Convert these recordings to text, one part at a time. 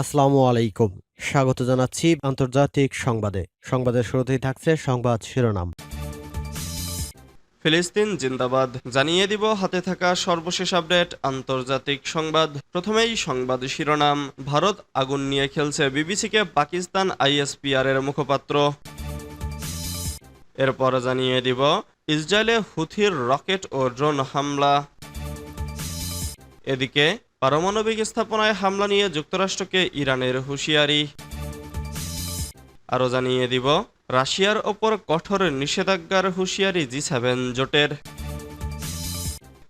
আসসালামু আলাইকুম। স্বাগত জানাচ্ছি আন্তর্জাতিক সংবাদে। সংবাদের শুরুতেই থাকছে সংবাদ শিরোনাম। ফিলিস্তিন জিন্দাবাদ। জানিয়ে দিব হাতে থাকা সর্বশেষ আপডেট, আন্তর্জাতিক সংবাদ। প্রথমেই সংবাদ শিরোনাম। ভারত আগুন নিয়ে খেলছে বিবিসিকে পাকিস্তান আইএসপিআর এর মুখপাত্র। এরপর জানিয়ে দিব, ইসরায়েলে হুথির রকেট ও ড্রোন হামলা। এদিকে পারমাণবিক স্থাপনায় হামলা নিয়ে যুক্তরাষ্ট্রকে ইরানের হুঁশিয়ারি। আরও জানিয়ে দিব, রাশিয়ার ওপর কঠোর নিষেধাজ্ঞার হুঁশিয়ারি জি সেভেন জোটের।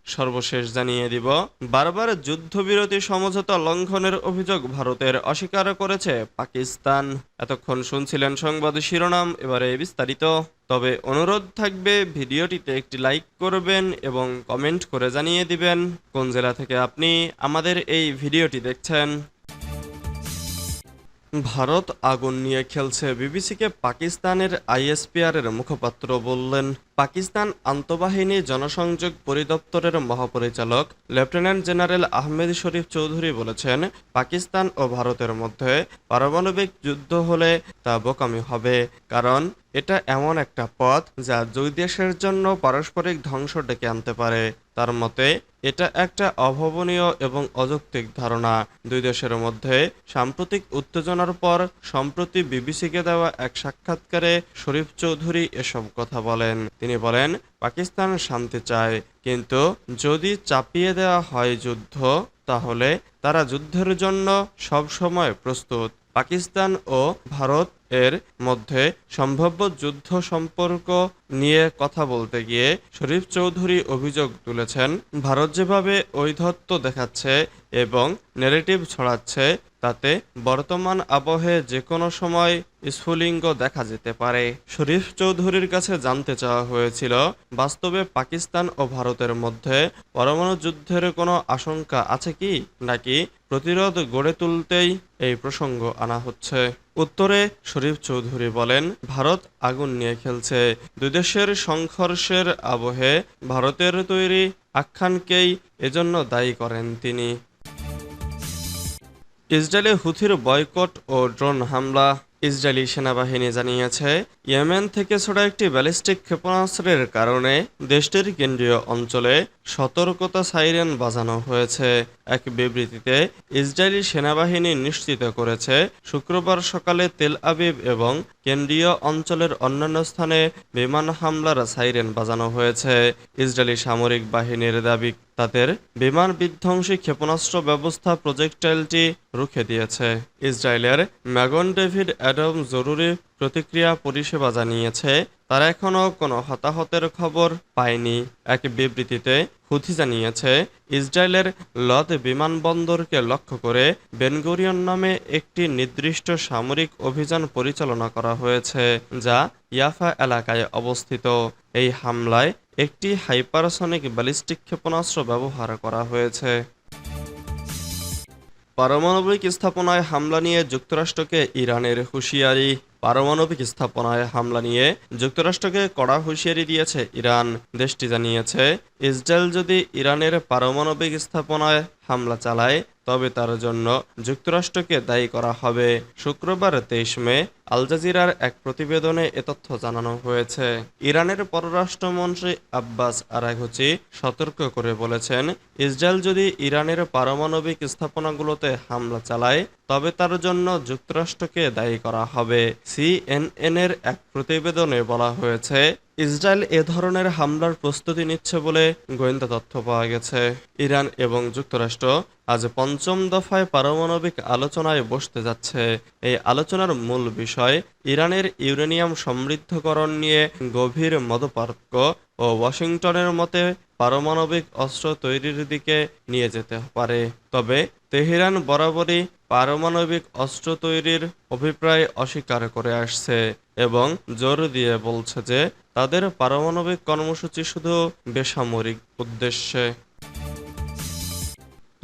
সর্বশেষ জানিয়ে দিব, বারবার যুদ্ধবিরতি সমঝোতা লঙ্ঘনের অভিযোগ ভারতের অস্বীকার করেছে পাকিস্তান। এতক্ষণ শুনছিলেন সংবাদ শিরোনাম, এবারে বিস্তারিত। তবে অনুরোধ থাকবে, ভিডিওটিতে একটি লাইক করবেন এবং কমেন্ট করে জানিয়ে দিবেন। কোন জেলা থেকে আপনি আমাদের এই ভিডিওটি দেখছেন? ভারত আগুন নিয়ে খেলছে বিবিসিকে পাকিস্তানের আইএসপিআর এর মুখপাত্র বললেন। পাকিস্তান আন্তঃবাহিনী জনসংযোগ পরিদপ্তরের মহাপরিচালক লেফটেন্যান্ট জেনারেল আহমেদ শরীফ চৌধুরী বলেছেন, পাকিস্তান ও ভারতের মধ্যে পারমাণবিক যুদ্ধ হলে তা বোকামি হবে, কারণ এটা এমন একটা পথ যা দুই দেশের জন্য পারস্পরিক ধ্বংস ডেকে আনতে পারে। তার মতে, এটা একটা অভাবনীয় এবং অযৌক্তিক ধারণা। দুই দেশের মধ্যে সাম্প্রতিক উত্তেজনার পর সম্প্রতি বিবিসিকে দেওয়া এক সাক্ষাৎকারে শরীফ চৌধুরী এসব কথা বলেন। তিনি বলেন, পাকিস্তান শান্তি চায়, কিন্তু যদি চাপিয়ে দেওয়া হয় যুদ্ধ, তাহলে তারা যুদ্ধের জন্য সব সময় প্রস্তুত। পাকিস্তান ও ভারত এর মধ্যে সম্ভাব্য যুদ্ধ সম্পর্ক নিয়ে কথা বলতে গিয়ে শরীফ চৌধুরী অভিযোগ তুলেছেন, ভারত যেভাবে ঐধত্ব দেখাচ্ছে এবং নেগেটিভ ছড়াচ্ছে, তাতে বর্তমান আবহে যে কোনো সময় স্ফুলিঙ্গ দেখা যেতে পারে। শরীফ চৌধুরীর কাছে জানতে চাওয়া হয়েছিল, বাস্তবে পাকিস্তান ও ভারতের মধ্যে পরমাণু যুদ্ধের কোনো আশঙ্কা আছে কি, নাকি প্রতিরোধ গড়ে তুলতেই এই প্রসঙ্গ আনা হচ্ছে? উত্তরে শরীফ চৌধুরী বলেন, ভারত আগুন নিয়ে খেলছে। দুই দেশের সংঘর্ষের আবহে ভারতের তৈরি আখ্যানকেই এজন্য দায়ী করেন তিনি। ইসরায়েলে হুথির বয়কট ও ড্রোন হামলা ইসরায়েলি সেনাবাহিনী জানিয়েছে, ইয়েমেন থেকে ছোড়া একটি ব্যালিস্টিক ক্ষেপণাস্ত্রের কারণে দেশটির কেন্দ্রীয় অঞ্চলে সতর্কতা সাইরেন বাজানো হয়েছে। এক বিবৃতিতে, ইসরায়েলি সেনাবাহিনী নিশ্চিত করেছে, শুক্রবার সকালে তেল আবিব এবং কেন্দ্রীয় অঞ্চলের অন্যান্য স্থানে বিমান হামলার সাইরেন বাজানো হয়েছে। ইসরায়েলি সামরিক বাহিনীর দাবি তাদের বিমান বিধ্বংসী ক্ষেপণাস্ত্র ব্যবস্থা প্রজেক্টাইলটি রুখে দিয়েছে। ইসরায়েলের ম্যাগন ডেভিড অ্যাডম জরুরি প্রতিক্রিয়া পরিষেবা জানিয়েছে, তারা এখনও কোনো হতাহতের খবর পায়নি। এক বিবৃতিতে হুথি জানিয়েছে, ইসরায়েলের লদ বিমানবন্দরকে লক্ষ্য করে বেনগরিয়ন নামে একটি নির্দিষ্ট সামরিক অভিযান পরিচালনা করা হয়েছে, যা ইয়াফা এলাকায় অবস্থিত। এই হামলায় একটি হাইপারসনিক ব্যালিস্টিক ক্ষেপণাস্ত্র ব্যবহার করা হয়েছে। পারমাণবিক স্থাপনায় হামলা নিয়ে যুক্তরাষ্ট্রকে ইরানের হুঁশিয়ারি। পারমাণবিক স্থাপনায় হামলা নিয়ে যুক্তরাষ্ট্রকে কড়া হুঁশিয়ারি দিয়েছে ইরান। দেশটি জানিয়েছে ইসরায়েল যদি ইরানের পারমাণবিক স্থাপনায় হামলা চালায়, তবে তার জন্য যুক্তরাষ্ট্রকে দায়ী করা হবে। শুক্রবার তেইশ মে আল জাজিরার এক প্রতিবেদনে এ তথ্য জানানো হয়েছে। ইরানের পররাষ্ট্রমন্ত্রী আব্বাস আরাঘুচি সতর্ক করে বলেছেন, ইসরায়েল যদি ইরানের পারমাণবিক স্থাপনাগুলোতে হামলা চালায়, তবে তার জন্য যুক্তরাষ্ট্রকে দায়ী করা হবে। সিএনএন এর এক প্রতিবেদনে বলা হয়েছে ইসরায়েল এ ধরনের হামলার প্রস্তুতি নিচ্ছে বলে গোয়েন্দা তথ্য পাওয়া গেছে। ইরান এবং যুক্তরাষ্ট্র আজ পঞ্চম দফায় পারমাণবিক আলোচনায় বসতে যাচ্ছে। এই আলোচনার মূল বিষয় ইরানের ইউরেনিয়াম সমৃদ্ধকরণ নিয়ে গভীর মতপার্থক্য ও ওয়াশিংটনের মতে পারমাণবিক অস্ত্র তৈরির দিকে নিয়ে যেতে পারে। তবে তেহরান বরাবরই পারমাণবিক অস্ত্র তৈরির অভিপ্রায় অস্বীকার করে আসছে এবং জোর দিয়ে বলছে যে তাদের পারমাণবিক কর্মসূচি শুধু বেসামরিক উদ্দেশ্যে।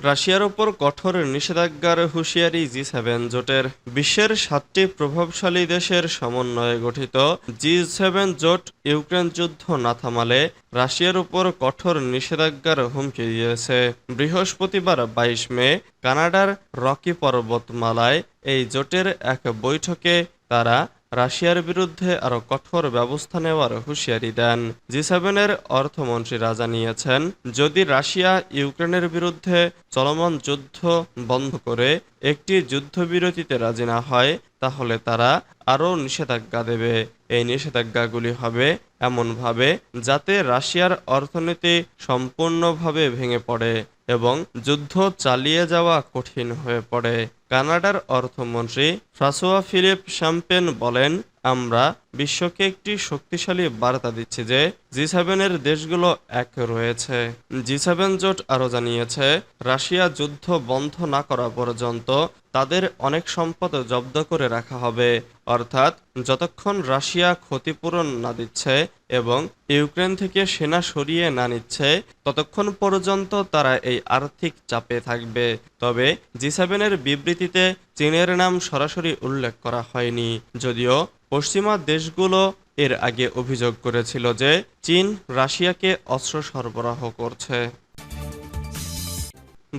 রাশিয়ার ওপর কঠোর নিষেধাজ্ঞার হুঁশিয়ারি জি সেভেন জোটের। বিশ্বের সাতটি প্রভাবশালী দেশের সমন্বয়ে গঠিত জি সেভেন জোট ইউক্রেন যুদ্ধ না থামালে রাশিয়ার উপর কঠোর নিষেধাজ্ঞার হুমকি দিয়েছে। বৃহস্পতিবার বাইশ মে কানাডার রকি পর্বতমালায় এই জোটের এক বৈঠকে তারা রাশিয়ার বিরুদ্ধে আরও কঠোর ব্যবস্থা নেওয়ার হুঁশিয়ারি দেন। জি সেভেনের অর্থমন্ত্রী রাজা নিয়েছেন যদি রাশিয়া ইউক্রেনের বিরুদ্ধে চলমান যুদ্ধ বন্ধ করে একটি যুদ্ধবিরতিতে রাজি না হয় তাহলে তারা আরও নিষেধাজ্ঞা দেবে। এই নিষেধাজ্ঞাগুলি হবে এমনভাবে যাতে রাশিয়ার অর্থনীতি সম্পূর্ণভাবে ভেঙে পড়ে এবং যুদ্ধ চালিয়ে যাওয়া কঠিন হয়ে পড়ে। কানাডার অর্থমন্ত্রী ফ্রাসোয়া ফিলিপ শ্যাম্পেন বলেন আমরা বিশ্বকে একটি শক্তিশালী বার্তা দিচ্ছি যে জি সেভেনের দেশগুলো এক রয়েছে। জি সেভেন জোট আরও জানিয়েছে, রাশিয়া যুদ্ধ বন্ধ না করা পর্যন্ত তাদের অনেক সম্পদ জব্দ করে রাখা হবে। অর্থাৎ যতক্ষণ রাশিয়া ক্ষতিপূরণ না দিচ্ছে এবং ইউক্রেন থেকে সেনা সরিয়ে না নিচ্ছে, ততক্ষণ পর্যন্ত তারা এই আর্থিক চাপে থাকবে। তবে জি সেভেনের বিবৃতিতে চীনের নাম সরাসরি উল্লেখ করা হয়নি। যদিও পশ্চিমা দেশগুলো এর আগে অভিযোগ করেছিল যে চীন রাশিয়াকে অস্ত্র সরবরাহ করছে।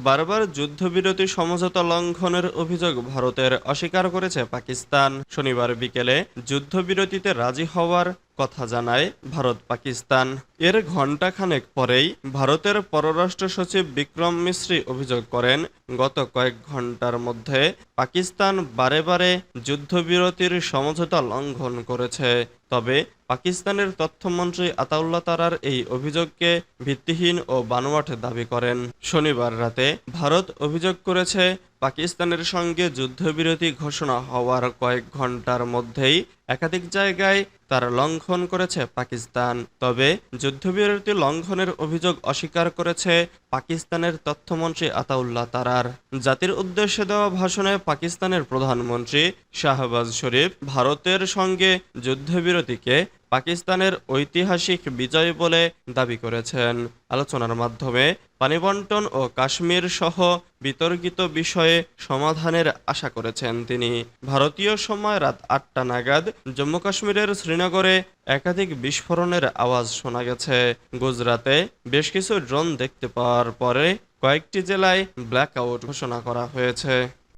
বারবার যুদ্ধবিরতি সমঝোতা লঙ্ঘনের অভিযোগ ভারতের অস্বীকার করেছে পাকিস্তান। শনিবার বিকেলে যুদ্ধবিরতিতে রাজি হওয়ার কথা জানায় ভারত পাকিস্তান। এর ঘণ্টাখানেক পরেই ভারতের পররাষ্ট্র সচিব বিক্রম মিশ্রি অভিযোগ করেন, গত কয়েক ঘণ্টার মধ্যে পাকিস্তান বারে বারে যুদ্ধবিরতির সমঝোতা লঙ্ঘন করেছে। তবে পাকিস্তানের তথ্যমন্ত্রী আতাউল্লাহ তারার এই অভিযোগকে ভিত্তিহীন ও বানোয়াট দাবি করেন। শনিবার রাতে ভারত অভিযোগ করেছে, পাকিস্তানের সঙ্গে যুদ্ধবিরতি ঘোষণা হওয়ার কয়েক ঘণ্টার মধ্যেই একাধিক জায়গায় তার লঙ্ঘন করেছে পাকিস্তান। তবে যুদ্ধবিরতি লঙ্ঘনের অভিযোগ অস্বীকার করেছে পাকিস্তানের তথ্যমন্ত্রী আতাউল্লাহ তারার। জাতির উদ্দেশ্যে দেওয়া ভাষণে পাকিস্তানের প্রধানমন্ত্রী শাহবাজ শরীফ ভারতের সঙ্গে যুদ্ধবিরতিকে পাকিস্তানের ঐতিহাসিক বিজয় বলে দাবি করেছেন। আলোচনার মাধ্যমে পানি বন্টন ও কাশ্মীর সহ বিতর্কিত বিষয়ে সমাধানের আশা করেছেন তিনি। ভারতীয় সময় রাত আটটা নাগাদ জম্মু কাশ্মীরের শ্রীনগরে একাধিক বিস্ফোরণের আওয়াজ শোনা গেছে। গুজরাতে বেশ কিছু ড্রোন দেখতে পাওয়ার পরে কয়েকটি জেলায় ব্ল্যাক আউট ঘোষণা করা হয়েছে।